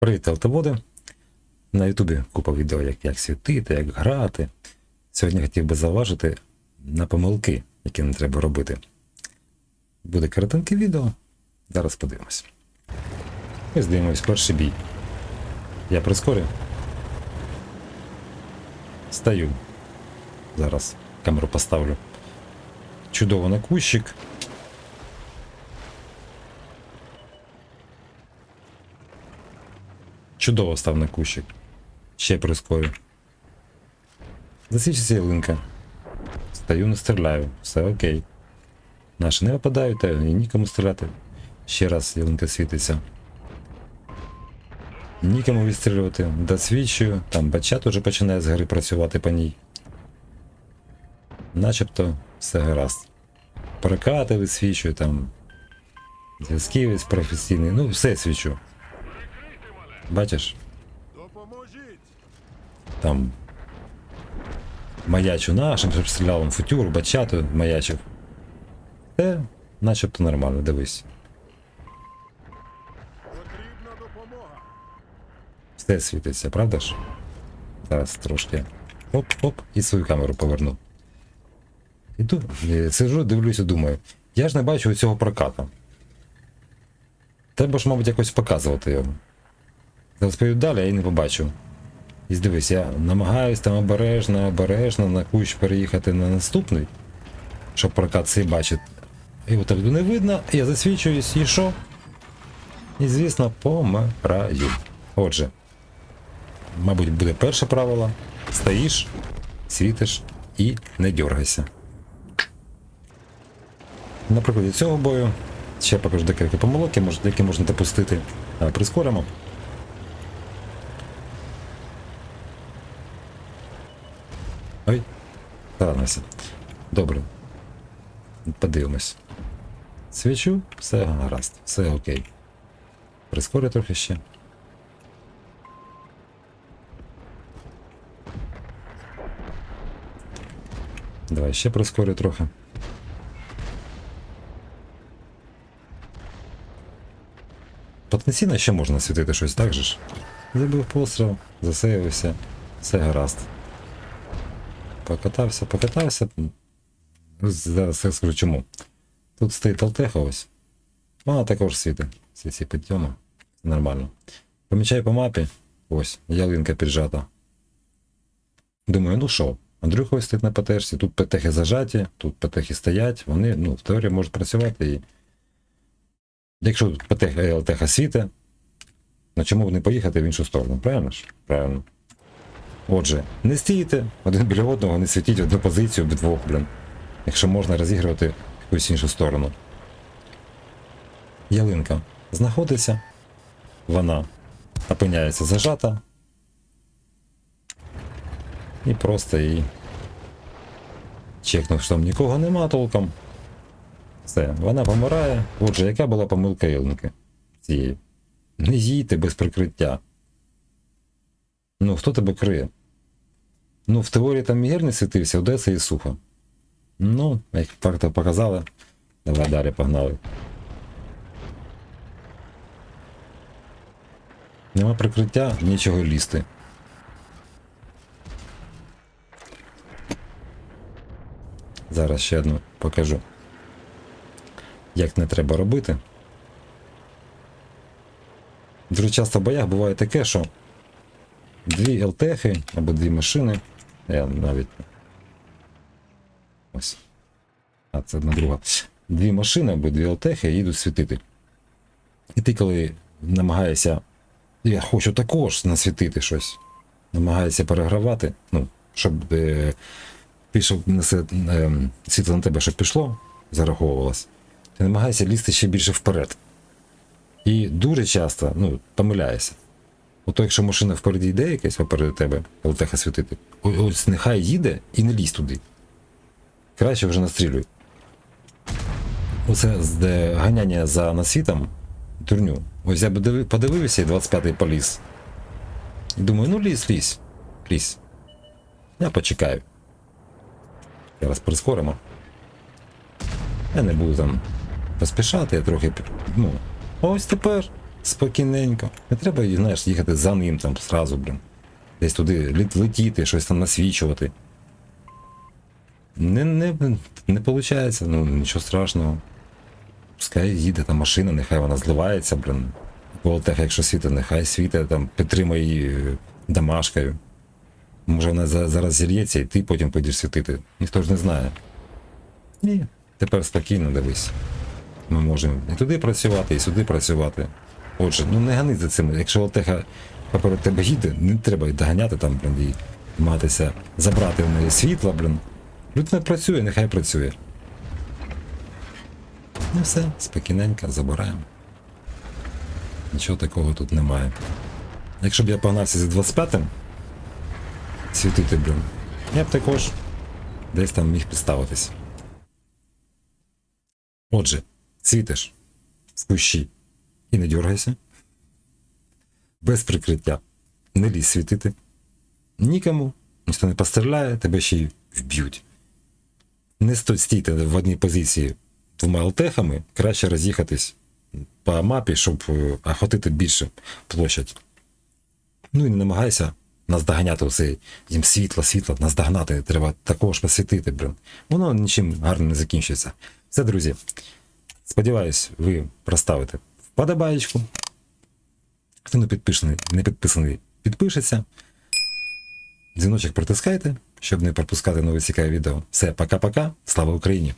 Привіт, автоводи. На Ютубі купа відео, як, як світити, як грати. Сьогодні хотів би зауважити на помилки, які не треба робити. Буде коротеньке відео. Зараз подивимось. Ось дивимось перший бій. Я прискорю. Стою. Зараз камеру поставлю. Чудово на кущик. Чудово став на кущик. Ще прискорю. Засвічиться ялинка. Стою, не стріляю. Все окей. Наші не випадають, і нікому стріляти. Ще раз ялинка світиться. Нікому відстрілювати. Досвідчую. Там бачат уже починає з гри працювати по ній. Начебто все гаразд. Прокати висвічую, там. Зв'язківець професійний. Ну, все свічу. Бачиш? Допоможіть! там маячу нашим, щоб стріляв он футюр, бачату маячив. Це начебто нормально, дивись. Потрібна допомога! Все світиться, правда ж? Зараз трошки. Оп-оп, і свою камеру поверну. Іду, е, сиджу, дивлюся, думаю. Я ж не бачу цього прокату. Треба ж, мабуть, якось показувати його. Розповів далі, я і не побачив. І дивись, я намагаюсь там обережно, обережно на кущ переїхати на наступний, щоб прокат цей бачить. І так не видно, я засвічуюсь і що? І звісно, помираю. Отже, мабуть, буде перше правило. Стоїш, світиш і не дергайся. На прикладі цього бою ще покажу декілька помилок, які можна допустити. Прискоримо. Ой, таранився. Добре. Подивимось. Свічу, все гаразд, все окей. Прискорю трохи ще. Давай ще прискорю трохи. Потенційно ще можна світити щось так же ж. Забив постріл, засеявся, все гаразд. Покатався, покатався. Ну, Зараз я скажу чому. Тут стоїть Алтеха ось. Вона також світить. Всі ці підйоми. Нормально. Помічаю по мапі. Ось, ялинка піджата. Думаю, ну що, Андрюха ось стоїть на ПТшці, тут ПТХи зажаті, тут ПТХи стоять, вони, ну, в теорії можуть працювати і. Якщо тут ПТХ і ЛТХ світить, ну чому б не поїхати в іншу сторону? Правильно ж? Правильно. Отже, не стійте один біля одного, не світіть одну позицію обидвох, блін. Якщо можна розігрувати якусь іншу сторону. Ялинка знаходиться, вона опиняється зажата. І просто її чекнув, що там нікого нема толком. Все, вона помирає. Отже, яка була помилка ялинки цієї? Не їдьте без прикриття. Ну, хто тебе криє? Ну, в теорії там Мігель не світився, Одеса і Суха. Ну, як факти показали. Давай далі погнали. Нема прикриття, нічого лізти. Зараз ще одну покажу. Як не треба робити. Дуже часто в боях буває таке, що дві ЛТХи або дві машини. Я навіть. Ось. А, це одна друга. Дві машини або дві ЛТХи їдуть світити. І ти, коли намагаєшся. Я хочу також насвітити щось. Намагаєшся перегравати, ну, щоб е, пішов е, світло на тебе, щоб пішло, зараховувалось. Ти намагаєшся лізти ще більше вперед. І дуже часто ну, помиляєшся. Ото якщо машина впереді йде якась попереду тебе, ЛТХ світити, ось нехай їде і не лізь туди. Краще вже настрілюй. Оце з- ганяння за насвітом дурню. Ось я подиви- подивився і 25-й поліз. Думаю, ну лізь, лізь, лізь. Я почекаю. Зараз прискоримо. Я не буду там поспішати, я трохи. Ну, ось тепер Спокійненько. Не треба, знаєш, їхати за ним там зразу, блін. Десь туди летіти, щось там насвічувати. Не, не, не виходить, ну нічого страшного. Пускай їде та машина, нехай вона зливається, блін. Волтеха, якщо світить, нехай світить, там підтримує її е, домашкою. Може вона зараз зір'ється і ти потім підеш світити. Ніхто ж не знає. Ні. Тепер спокійно дивись. Ми можемо і туди працювати, і сюди працювати. Отже, ну не гани за цим. Якщо Волтеха поперед тебе їде, не треба й доганяти там, блін, і намагатися забрати в неї світла, блін. Людина працює, нехай працює. Ну все, спокійненько, забираємо. Нічого такого тут немає. Якщо б я погнався за 25-м світити, блін, я б також десь там міг підставитись. Отже, світиш в кущі і не дергайся. Без прикриття. Не лізь світити. Нікому, ніхто не постріляє, тебе ще й вб'ють. Не стійте в одній позиції двома алтехами, краще роз'їхатись по мапі, щоб е, охотити більше площадь. Ну і не намагайся наздоганяти усе їм світло, світло, наздогнати, треба також посвітити, блін. Воно нічим гарно не закінчиться. Все, друзі. Сподіваюсь, ви проставите вподобаєчку. Хто не підписаний, не підписаний, підпишеться. Дзвіночок протискайте, щоб не пропускати нові цікаві відео. Все, пока-пока. Слава Україні!